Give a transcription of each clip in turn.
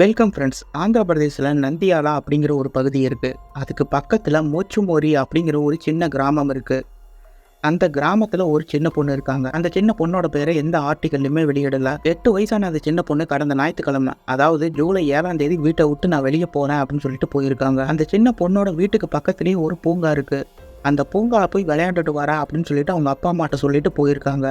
Welcome friends Andhra பிரதேசில் நந்தியாலா அப்படிங்கிற ஒரு பகுதி இருக்குது அதுக்கு பக்கத்தில் மோச்சுமோரி அப்படிங்கிற ஒரு சின்ன கிராமம் இருக்குது அந்த கிராமத்தில் ஒரு சின்ன பொண்ணு இருக்காங்க. அந்த சின்ன பொண்ணோட பேரை எந்த ஆர்டிக்கல்லையுமே வெளியிடல. எட்டு வயசான அந்த சின்ன பொண்ணு கடந்த ஞாயிற்றுக்கிழமை அதாவது ஜூலை ஏழாம் தேதி வீட்டை விட்டு நான் வெளியே போகிறேன் அப்படின்னு சொல்லிட்டு போயிருக்காங்க. அந்த சின்ன பொண்ணோட வீட்டுக்கு பக்கத்துலேயே ஒரு பூங்கா இருக்குது அந்த பூங்காவில் போய் விளையாண்டுட்டு வரேன் அப்படின்னு சொல்லிட்டு அவங்க அப்பா அம்மாட்ட சொல்லிட்டு போயிருக்காங்க.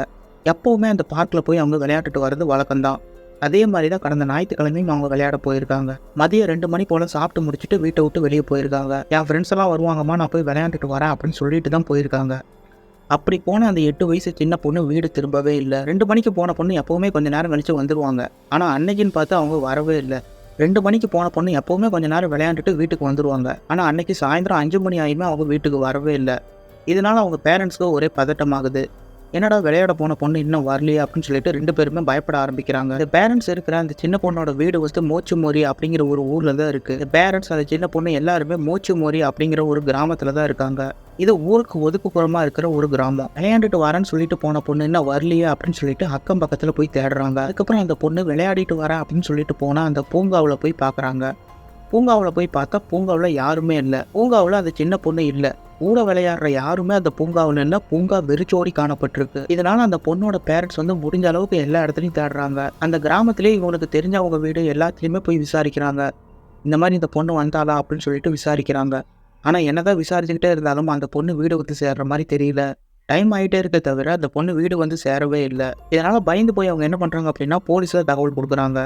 எப்போவுமே அந்த பார்க்கில் போய் அவங்க விளையாண்டுட்டு வர்றது வழக்கம்தான். அதே மாதிரி தான் கடந்த ஞாயிற்றுக்கிழமையும் அவங்க விளையாட போயிருக்காங்க. மதியம் ரெண்டு மணி போல் சாப்பிட்டு முடிச்சுட்டு வீட்டை விட்டு வெளியே போயிருக்காங்க. என் ஃப்ரெண்ட்ஸ் எல்லாம் வருவாங்கம்மா நான் போய் விளையாண்டுட்டு வரேன் அப்படின்னு சொல்லிட்டு தான் போயிருக்காங்க. அப்படி போன அந்த எட்டு வயசு சின்ன பொண்ணு வீடு திரும்பவே இல்லை. ரெண்டு மணிக்கு போன பொண்ணு எப்போவுமே கொஞ்ச நேரம் கழிச்சு வந்துடுவாங்க ஆனால் அன்னைக்குன்னு பார்த்து அவங்க வரவே இல்லை. ரெண்டு மணிக்கு போன பொண்ணு எப்போவுமே கொஞ்ச நேரம் விளையாண்டுட்டு வீட்டுக்கு வந்துடுவாங்க ஆனால் அன்னைக்கு சாயந்தரம் அஞ்சு மணி ஆகியுமே அவங்க வீட்டுக்கு வரவே இல்லை. இதனால அவங்க பேரண்ட்ஸ்க்கு ஒரே பதட்டமாகுது. என்னடா விளையாட போன பொண்ணு இன்னும் வரலையே அப்படின்னு சொல்லிட்டு ரெண்டு பேருமே பயப்பட ஆரம்பிக்கிறாங்க. இந்த பேரண்ட்ஸ் இருக்கிற அந்த சின்ன பொண்ணோட வீடு வந்து மோச்சுமோரி அப்படிங்கிற ஒரு ஊர்ல தான் இருக்கு. இந்த பேரண்ட்ஸ் அந்த சின்ன பொண்ணு எல்லாருமே மோச்சுமோரி அப்படிங்கிற ஒரு கிராமத்துல தான் இருக்காங்க. இது ஊருக்கு ஒதுக்குப்புறமா இருக்கிற ஒரு கிராமம். விளையாண்டுட்டு வரேன்னு சொல்லிட்டு போன பொண்ணு என்ன வரலையே அப்படின்னு சொல்லிட்டு அக்கம் பக்கத்துல போய் தேடுறாங்க. அதுக்கப்புறம் அந்த பொண்ணு விளையாடிட்டு வரேன் அப்படின்னு சொல்லிட்டு போனா அந்த பூங்காவில் போய் பார்க்குறாங்க பூங்காவில் போய் பார்த்தா பூங்காவில் யாருமே இல்லை. பூங்காவில் அந்த சின்ன பொண்ணு இல்லை. கூட விளையாடுற யாருமே அந்த பூங்காவில் இல்லை. பூங்கா வெறிச்சோடி காணப்பட்டிருக்கு. இதனால அந்த பொண்ணோட பேரண்ட்ஸ் வந்து முடிஞ்ச அளவுக்கு எல்லா இடத்துலையும் தேடுறாங்க. அந்த கிராமத்திலே இவங்களுக்கு தெரிஞ்சவங்க வீடு எல்லாத்துலேயுமே போய் விசாரிக்கிறாங்க. இந்த மாதிரி இந்த பொண்ணு வந்தாளா அப்படின்னு சொல்லிட்டு விசாரிக்கிறாங்க. ஆனால் என்னதான் விசாரிச்சுக்கிட்டே இருந்தாலும் அந்த பொண்ணு வீடு வந்து சேர்ற மாதிரி தெரியல. டைம் ஆகிட்டே இருக்க தவிர அந்த பொண்ணு வீடு வந்து சேரவே இல்லை. இதனால் பயந்து போய் அவங்க என்ன பண்ணுறாங்க அப்படின்னா போலீஸில் தகவல் கொடுக்குறாங்க.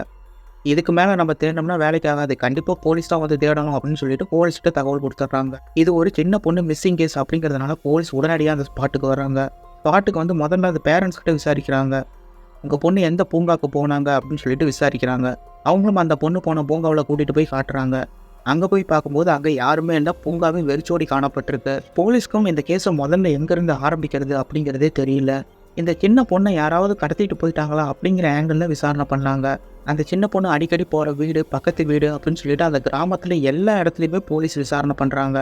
இதுக்கு மேலே நம்ம தேடினோம்னா வேலைக்கு ஆகாது. கண்டிப்பாக போலீஸ் தான் வந்து தேடணும் அப்படின்னு சொல்லிட்டு போலீஸ்கிட்ட தகவல் கொடுத்துட்றாங்க. இது ஒரு சின்ன பொண்ணு மிஸ்ஸிங் கேஸ் அப்படிங்கிறதுனால போலீஸ் உடனடியாக அந்த ஸ்பாட்டுக்கு வராங்க ஸ்பாட்டுக்கு வந்து முதல்ல அந்த பேரண்ட்ஸ் கிட்ட விசாரிக்கிறாங்க. உங்கள் பொண்ணு எந்த பூங்காவுக்கு போனாங்க அப்படின்னு சொல்லிட்டு விசாரிக்கிறாங்க. அவங்களும் அந்த பொண்ணு போன பூங்காவில் கூட்டிகிட்டு போய் காட்டுறாங்க. அங்கே போய் பார்க்கும்போது அங்கே யாருமே இல்லை. பூங்காவே வெறிச்சோடி காணப்பட்டிருக்கு. போலீஸ்க்கும் இந்த கேஸை முதல்ல எங்கேருந்து ஆரம்பிக்கிறது அப்படிங்கிறதே தெரியல. இந்த சின்ன பொண்ணை யாராவது கடத்திட்டு போயிட்டாங்களா அப்படிங்கிற ஆங்கிளில் விசாரணை பண்ணாங்க. அந்த சின்ன பொண்ணு அடிக்கடி போகிற வீடு பக்கத்து வீடு அப்படின்னு சொல்லிட்டு அந்த கிராமத்தில் எல்லா இடத்துலையுமே போலீஸ் விசாரணை பண்ணுறாங்க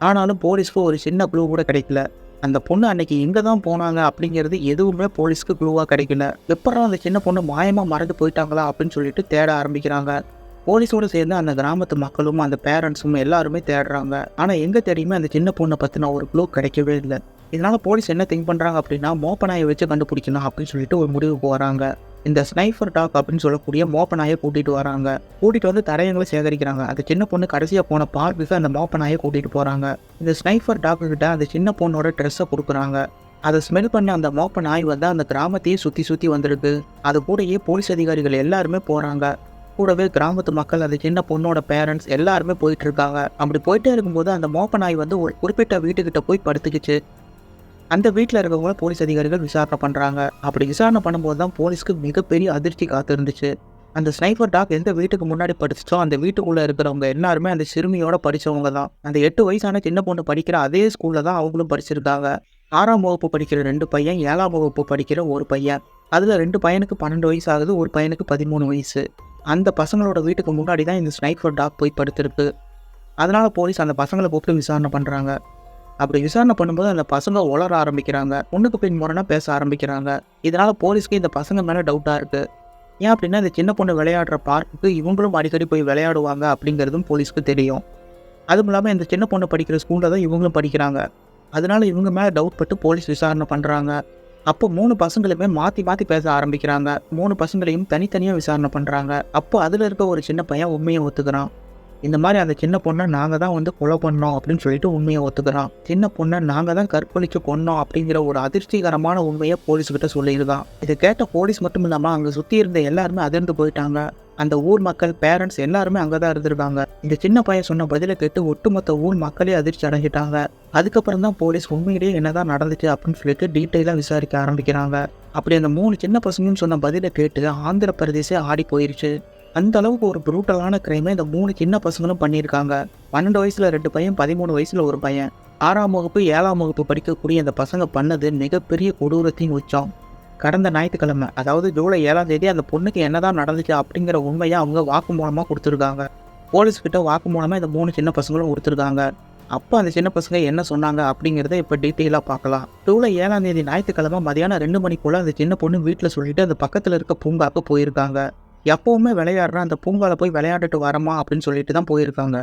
ஆனாலும் போலீஸ்க்கு ஒரு சின்ன க்ளூ கூட கிடைக்கல. அந்த பொண்ணு அன்னைக்கு எங்கே தான் போனாங்க அப்படிங்கிறது எதுவுமே போலீஸ்க்கு க்ளூவாக கிடைக்கல. எப்பறம் அந்த சின்ன பொண்ணு மாயமாக மறந்து போயிட்டாங்களா அப்படின்னு சொல்லிட்டு தேட ஆரம்பிக்கிறாங்க. போலீஸோடு சேர்ந்து அந்த கிராமத்து மக்களும் அந்த பேரண்ட்ஸும் எல்லாருமே தேடுறாங்க. ஆனால் எங்கே தேடியுமே அந்த சின்ன பொண்ணை பற்றின ஒரு க்ளூ கிடைக்கவே இல்லை. இதனால் போலீஸ் என்ன திங்க் பண்ணுறாங்க அப்படின்னா மோப்பநாயை வச்சு கண்டுபிடிக்கணும் அப்படின்னு சொல்லிட்டு ஒரு முடிவுக்கு வராங்க. இந்த ஸ்னைஃபர் டாக் அப்படின்னு சொல்லக்கூடிய மோப்பநாயை கூட்டிகிட்டு வராங்க. கூட்டிகிட்டு வந்து தரையங்களை சேகரிக்கிறாங்க. அந்த சின்ன பொண்ணு கடைசியாக போன பார்க்குக்கு அந்த மோப்பநாயை கூட்டிகிட்டு போகிறாங்க இந்த ஸ்னைஃபர் டாக்கு கிட்ட அந்த சின்ன பொண்ணோட ட்ரெஸ்ஸை கொடுக்குறாங்க. அதை ஸ்மெல் பண்ண அந்த மோப்ப நாய் வந்து அந்த கிராமத்தையே சுற்றி சுற்றி வந்திருக்கு அது கூடயே போலீஸ் அதிகாரிகள் எல்லாருமே போகிறாங்க கூடவே கிராமத்து மக்கள் அந்த சின்ன பொண்ணோட பேரண்ட்ஸ் எல்லாருமே போயிட்டு இருக்காங்க. அப்படி போயிட்டே இருக்கும்போது அந்த மோப்ப நாய் வந்து ஒரு குறிப்பிட்ட வீட்டுக்கிட்ட போய் படுத்துக்கிச்சு. அந்த வீட்டில் இருக்கவங்கள போலீஸ் அதிகாரிகள் விசாரணை பண்ணுறாங்க அப்படி விசாரணை பண்ணும்போது தான் போலீஸ்க்கு மிகப்பெரிய அதிர்ச்சி காத்திருந்துச்சு. அந்த ஸ்னைப்பர் டாக் எந்த வீட்டுக்கு முன்னாடி படிச்சோ அந்த வீட்டுக்குள்ளே இருக்கிறவங்க எல்லாருமே அந்த சிறுமியோட படித்தவங்க தான். அந்த எட்டு வயசான சின்ன பொண்ணு படிக்கிற அதே ஸ்கூலில் தான் அவங்களும் படிச்சிருக்காங்க ஆறாம் வகுப்பு படிக்கிற ரெண்டு பையன் ஏழாம் வகுப்பு படிக்கிற ஒரு பையன். அதில் ரெண்டு பையனுக்கு பன்னெண்டு வயசு ஆகுது ஒரு பையனுக்கு பதிமூணு வயசு. அந்த பசங்களோட வீட்டுக்கு முன்னாடி தான் இந்த ஸ்னைப்பர் டாக் போய் படுத்திருக்கு. அதனால் போலீஸ் அந்த பசங்களை கூப்பிட்டு விசாரணை பண்ணுறாங்க அப்படி விசாரணை பண்ணும்போது அந்த பசங்க உளர ஆரம்பிக்கிறாங்க. பொண்ணுக்கு பின் முறைனா பேச ஆரம்பிக்கிறாங்க. இதனால் போலீஸ்க்கு இந்த பசங்க மேலே டவுட்டாக இருக்குது ஏன் அப்படின்னா இந்த சின்ன பொண்ணு விளையாடுற பார்க்குக்கு இவங்களும் அடிக்கடி போய் விளையாடுவாங்க அப்படிங்கிறதும் போலீஸ்க்கு தெரியும். அதுவும் இல்லாமல் இந்த சின்ன பொண்ணு படிக்கிற ஸ்கூலில் தான் இவங்களும் படிக்கிறாங்க. அதனால இவங்க மேலே டவுட் பட்டு போலீஸ் விசாரணை பண்ணுறாங்க அப்போ மூணு பசங்களுமே மாற்றி மாற்றி பேச ஆரம்பிக்கிறாங்க. மூணு பசங்களையும் தனித்தனியாக விசாரணை பண்ணுறாங்க அப்போ அதில் இருக்க ஒரு சின்ன பையன் உண்மையை ஒத்துக்கிறான். இந்த மாதிரி அந்த சின்ன பொண்ணை நாங்கள் தான் வந்து கொலை பண்ணோம் அப்படின்னு சொல்லிட்டு உண்மையை ஒத்துக்கிறான். சின்ன பொண்ணை நாங்கள் தான் கற்பழிச்சு கொன்னோம் அப்படிங்கிற ஒரு அதிர்ச்சிகரமான உண்மையை போலீஸ்கிட்ட சொல்லியிருந்தான் இதை கேட்ட போலீஸ் மட்டும் இல்லாமல் அங்கே சுற்றி இருந்த எல்லாருமே அதிர்ந்து போயிட்டாங்க. அந்த ஊர் மக்கள் பேரண்ட்ஸ் எல்லாருமே அங்கே தான் இருந்திருக்காங்க. இந்த சின்ன பையன் சொன்ன பதிலை கேட்டு ஒட்டுமொத்த ஊர் மக்களே அதிர்ச்சி அடைஞ்சிட்டாங்க. அதுக்கப்புறம் தான் போலீஸ் உண்மையிலேயே என்னதான் நடந்துச்சு அப்படின்னு சொல்லிட்டு டீட்டெயிலாக விசாரிக்க ஆரம்பிக்கிறாங்க. அப்படி அந்த மூணு சின்ன பசங்கன்னு சொன்ன பதிலை கேட்டு ஆந்திர பிரதேசே ஆடி போயிருச்சு. அந்த அளவுக்கு ஒரு ப்ரூட்டலான கிரைமை இந்த மூணு சின்ன பசங்களும் பண்ணியிருக்காங்க. பன்னெண்டு வயசுல ரெண்டு பையன் பதிமூணு வயசுல ஒரு பையன். ஆறாம் வகுப்பு ஏழாம் வகுப்பு படிக்கக்கூடிய இந்த பசங்க பண்ணது மிகப்பெரிய கொடூரத்தின் உச்சம். கடந்த ஞாயிற்றுக்கிழமை அதாவது ஜூலை ஏழாம் தேதி அந்த பொண்ணுக்கு என்னதான் நடந்துச்சு அப்படிங்கிற உண்மையை அவங்க வாக்கு மூலமாக கொடுத்துருக்காங்க. போலீஸ்கிட்ட வாக்குமூலமாக இந்த மூணு சின்ன பசங்களும் கொடுத்துருக்காங்க. அப்போ அந்த சின்ன பசங்க என்ன சொன்னாங்க அப்படிங்கிறத இப்போ டீட்டெயிலாக பார்க்கலாம். ஜூலை ஏழாம் தேதி ஞாயிற்றுக்கிழமை மதியானம் ரெண்டு மணிக்குள்ளே அந்த சின்ன பொண்ணு வீட்டில் சொல்லிட்டு அந்த பக்கத்தில் இருக்க பூங்காவுக்கு போயிருக்காங்க. எப்போவுமே விளையாடுற அந்த பூங்காவில் போய் விளையாண்டுட்டு வரமா அப்படின்னு சொல்லிட்டு தான் போயிருக்காங்க.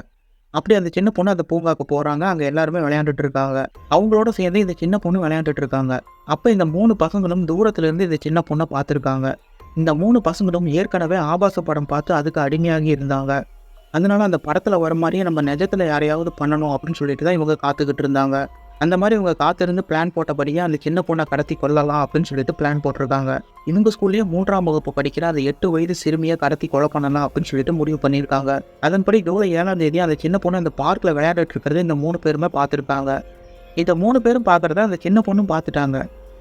அப்படி அந்த சின்ன பொண்ணு அந்த பூங்காவுக்கு போகிறாங்க அங்கே எல்லாருமே விளையாண்டுட்டு இருக்காங்க. அவங்களோட சேர்ந்து இந்த சின்ன பொண்ணு விளையாண்டுட்டு இருக்காங்க. அப்போ இந்த மூணு பசங்களும் தூரத்துலேருந்து இந்த சின்ன பொண்ணை பார்த்துருக்காங்க. இந்த மூணு பசங்களும் ஏற்கனவே ஆபாச படம் பார்த்து அதுக்கு அடிமையாகி இருந்தாங்க. அதனால அந்த படத்தில் வர மாதிரியே நம்ம நிஜத்தில் யாரையாவது பண்ணணும் அப்படின்னு சொல்லிட்டு தான் இவங்க காத்துக்கிட்டு இருந்தாங்க. அந்த மாதிரி இவங்க காத்திருந்து பிளான் போட்டபடியே அந்த சின்ன பொண்ணை கடத்தி கொல்லலாம் அப்படின்னு சொல்லிட்டு பிளான் போட்டிருக்காங்க. இவங்க ஸ்கூல்லேயே மூன்றாம் வகுப்பு படிக்கிற அந்த எட்டு வயது சிறுமியை கடத்தி கொலை பண்ணலாம் அப்படின்னு சொல்லிட்டு முடிவு பண்ணியிருக்காங்க. அதன்படி ஜூலை ஏழாம் தேதி அந்த சின்ன பொண்ணு அந்த பார்க்கில் விளையாடிட்டு இருக்கிறது இந்த மூணு பேருமே பார்த்துருக்காங்க. இந்த மூணு பேரும் பார்க்குறத அந்த சின்ன பொண்ணும் பார்த்துட்டாங்க.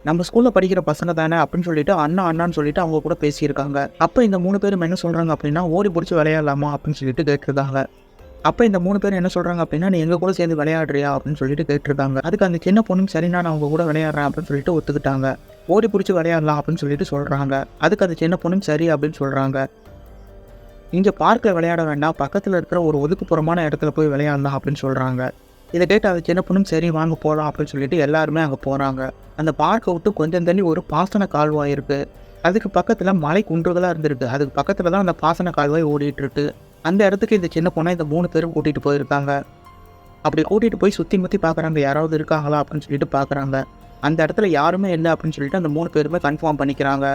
நம்ம ஸ்கூலில் படிக்கிற பசங்க தானே அப்படின்னு சொல்லிட்டு அண்ணா அண்ணான்னு சொல்லிட்டு அவங்க கூட பேசியிருக்காங்க. அப்போ இந்த மூணு பேரும் என்ன சொல்கிறாங்க அப்படின்னா ஓடி பிடிச்சி விளையாடலாமா அப்படின்னு சொல்லிட்டு கேட்டிருக்காங்க. அப்போ இந்த மூணு பேரும் என்ன சொல்கிறாங்க அப்படின்னா நீ எங்கள் கூட சேர்ந்து விளையாடுறியா? அப்படின்னு சொல்லிட்டு கேட்டிருக்காங்க. அதுக்கு அந்த சின்ன பொண்ணும் சரி நான் அவங்க கூட விளையாடுறேன் அப்படின்னு சொல்லிட்டு ஒத்துக்கிட்டாங்க. ஓடி பிடிச்சி விளையாடலாம் அப்படின்னு சொல்லிட்டு சொல்கிறாங்க அதுக்கு அந்த சின்ன பொண்ணும் சரி அப்படின்னு சொல்கிறாங்க இங்கே பார்க்கில் விளையாட வேண்டாம். பக்கத்தில் இருக்கிற ஒரு ஒதுக்குப்புறமான இடத்துல போய் விளையாடலாம் அப்படின்னு சொல்கிறாங்க இதை கேட்டு அந்த சின்ன பொண்ணும் சரி வாங்க போகலாம் அப்படின்னு சொல்லிட்டு எல்லாருமே அங்கே போகிறாங்க அந்த பார்க்கை விட்டு கொஞ்சம் தண்ணி ஒரு பாசன கால்வாய் இருக்குது அதுக்கு பக்கத்தில் மலை குன்றுகளாக இருந்திருக்கு. அதுக்கு பக்கத்தில் தான் அந்த பாசன கால்வாய் ஓடிட்டு இருக்கு. அந்த இடத்துக்கு இந்த சின்ன பொண்ணை இந்த மூணு பேரும் கூட்டிகிட்டு போயிருக்காங்க. அப்படி கூட்டிகிட்டு போய் சுற்றி முற்றி பார்க்குறாங்க யாராவது இருக்காங்களா அப்படின்னு சொல்லிட்டு பார்க்குறாங்க அந்த இடத்துல யாருமே இல்லை அப்படின்னு சொல்லிட்டு அந்த மூணு பேருமே கன்ஃபார்ம் பண்ணிக்கிறாங்க.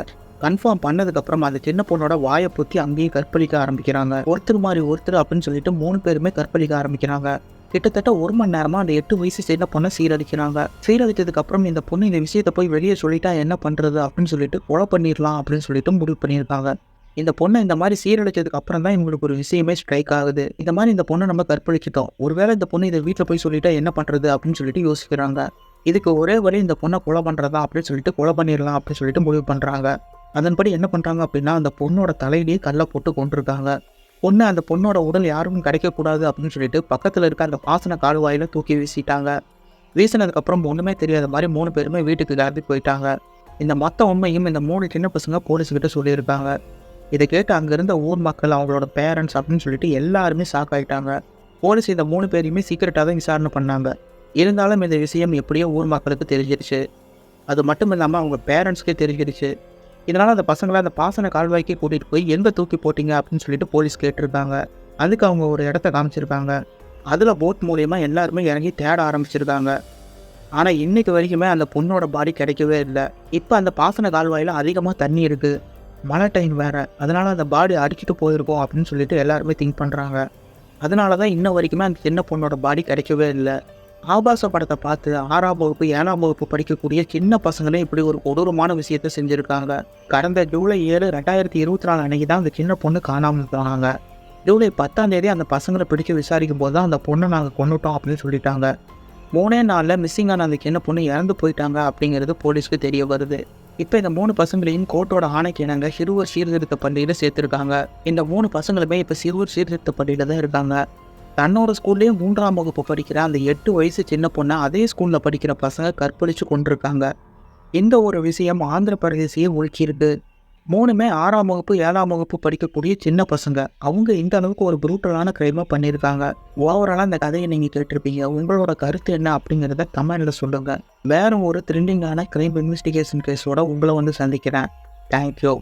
கன்ஃபார்ம் பண்ணதுக்கப்புறம் அந்த சின்ன பொண்ணோட வாயை பொத்தி அங்கேயே கற்பழிக்க ஆரம்பிக்கிறாங்க. ஒருத்தர் மாதிரி ஒருத்தர் அப்படின்னு சொல்லிட்டு மூணு பேருமே கற்பழிக்க ஆரம்பிக்கிறாங்க. கிட்டத்தட்ட ஒரு மணி நேரமாக அந்த எட்டு வயசு சின்ன பொண்ணை சீரழிக்கிறாங்க. சீரழித்ததுக்கப்புறம் இந்த பொண்ணு இந்த விஷயத்தை போய் வெளியே சொல்லிட்டா என்ன பண்ணுறது அப்படின்னு சொல்லிட்டு கொலை பண்ணிடலாம் அப்படின்னு சொல்லிட்டு முடிவு பண்ணியிருக்காங்க. இந்த பொண்ணை இந்த மாதிரி சீரழிச்சதுக்கு அப்புறம் தான் இவங்களுக்கு ஒரு விஷயமே ஸ்ட்ரைக் ஆகுது. இந்த மாதிரி இந்த பொண்ணை நம்ம கற்பழிச்சிட்டோம். ஒருவேளை இந்த பொண்ணு இதை வீட்டில் போய் சொல்லிட்டா என்ன பண்ணுறது அப்படின்னு சொல்லிட்டு யோசிக்கிறாங்க. இதுக்கு ஒரே வழி இந்த பொண்ணை கொலை பண்ணுறதா அப்படின்னு சொல்லிட்டு கொலை பண்ணிடலாம் அப்படின்னு சொல்லிட்டு முடிவு பண்ணுறாங்க அதன்படி என்ன பண்ணுறாங்க அப்படின்னா அந்த பொண்ணோட தலையிலேயே கல்லை போட்டு கொண்டிருக்காங்க பொண்ணு அந்த பொண்ணோட உடல் யாருக்கும் கிடைக்கக்கூடாது அப்படின்னு சொல்லிட்டு பக்கத்தில் இருக்க அந்த பாசன கால்வாயில் தூக்கி வீசிட்டாங்க. வீசினதுக்கப்புறம் ஒன்றுமே தெரியாத மாதிரி மூணு பேருமே வீட்டுக்கு கிளம்பி போயிட்டாங்க. இந்த மொத்த உண்மையும் இந்த மூணு சின்ன பசங்க போலீஸ்கிட்ட சொல்லியிருக்காங்க. இதை கேட்டு அங்கே இருந்த ஊர் மக்கள் அவங்களோட பேரண்ட்ஸ் அப்படின்னு சொல்லிட்டு எல்லாருமே ஷாக் ஆகிட்டாங்க போலீஸ் இந்த மூணு பேரையுமே சீக்கிரட்டாக தான் விசாரணை பண்ணாங்க. இருந்தாலும் இந்த விஷயம் எப்படியோ ஊர் மக்களுக்கு தெரிஞ்சிருச்சு. அது மட்டும் இல்லாமல் அவங்க பேரண்ட்ஸ்க்கே தெரிஞ்சிருச்சு. இதனால் அந்த பசங்களை அந்த பாசன கால்வாய்க்கு கூட்டிகிட்டு போய் எங்கே தூக்கி போட்டிங்க அப்படின்னு சொல்லிட்டு போலீஸ் கேட்டிருக்காங்க அதுக்கு அவங்க ஒரு இடத்த காமிச்சிருக்காங்க அதில் போட் மூலியமாக எல்லாருமே இறங்கி தேட ஆரம்பிச்சிருக்காங்க ஆனால் இன்றைக்கு வரைக்குமே அந்த பொண்ணோட பாடி கிடைக்கவே இல்லை. இப்போ அந்த பாசன கால்வாயில் அதிகமாக தண்ணி இருக்குது மழை டைம் வேறு. அதனால் அந்த பாடி அடிக்கிட்டு போயிருக்கோம் அப்படின்னு சொல்லிட்டு எல்லாருமே திங்க் பண்ணுறாங்க அதனால தான் இன்ன வரைக்குமே அந்த சின்ன பொண்ணோட பாடி கிடைக்கவே இல்லை. ஆபாச படத்தை பார்த்து ஆறாம் வகுப்பு ஏழாம் வகுப்பு படிக்கக்கூடிய சின்ன பசங்களே இப்படி ஒரு கொடூரமான விஷயத்தை செஞ்சுருக்காங்க. கடந்த ஜூலை ஏழு ரெண்டாயிரத்தி இருபத்தி நாலு அன்னைக்கு தான் அந்த சின்ன பொண்ணு காணாமல் போனாங்க. ஜூலை பத்தாம் தேதி அந்த பசங்களை பிடிக்க விசாரிக்கும் போது தான் அந்த பொண்ணை நாங்கள் கொண்டுட்டோம் அப்படின்னு சொல்லிட்டாங்க. மூணே நாளில் மிஸ்ஸிங் ஆன அந்த சின்ன பொண்ணு இறந்து போயிட்டாங்க அப்படிங்கிறது போலீஸ்க்கு தெரிய வருது. இப்போ இந்த மூணு பசங்களையும் கோர்ட்டோட ஆணைக்கு இணங்க சிறுவர் சீர்திருத்த பள்ளியில் சேர்த்துருக்காங்க. இந்த மூணு பசங்களுமே இப்போ சிறுவர் சீர்திருத்த பள்ளியில் தான் இருக்காங்க. தன்னோட ஸ்கூல்லேயே மூன்றாம் வகுப்பு படிக்கிற அந்த எட்டு வயசு சின்ன பொண்ணை அதே ஸ்கூலில் படிக்கிற பசங்க கற்பழித்து கொண்டிருக்காங்க. இந்த ஒரு விஷயம் ஆந்திர பிரதேசையே உலுக்கியிருக்கு மூணுமே ஆறாம் வகுப்பு ஏழாம் வகுப்பு படிக்கக்கூடிய சின்ன பசங்க. அவங்க இந்த அளவுக்கு ஒரு ப்ரூட்டலான கிரைமாக பண்ணியிருக்காங்க. ஓவராலாக இந்த கதையை நீங்கள் கேட்டிருப்பீங்க. உங்களோட கருத்து என்ன அப்படிங்கிறத கமெண்டில் சொல்லுங்கள் வேற ஒரு த்ரில்லிங்கான க்ரைம் இன்வெஸ்டிகேஷன் கேஸோட உங்களை வந்து சந்திக்கிறேன். தேங்க்யூ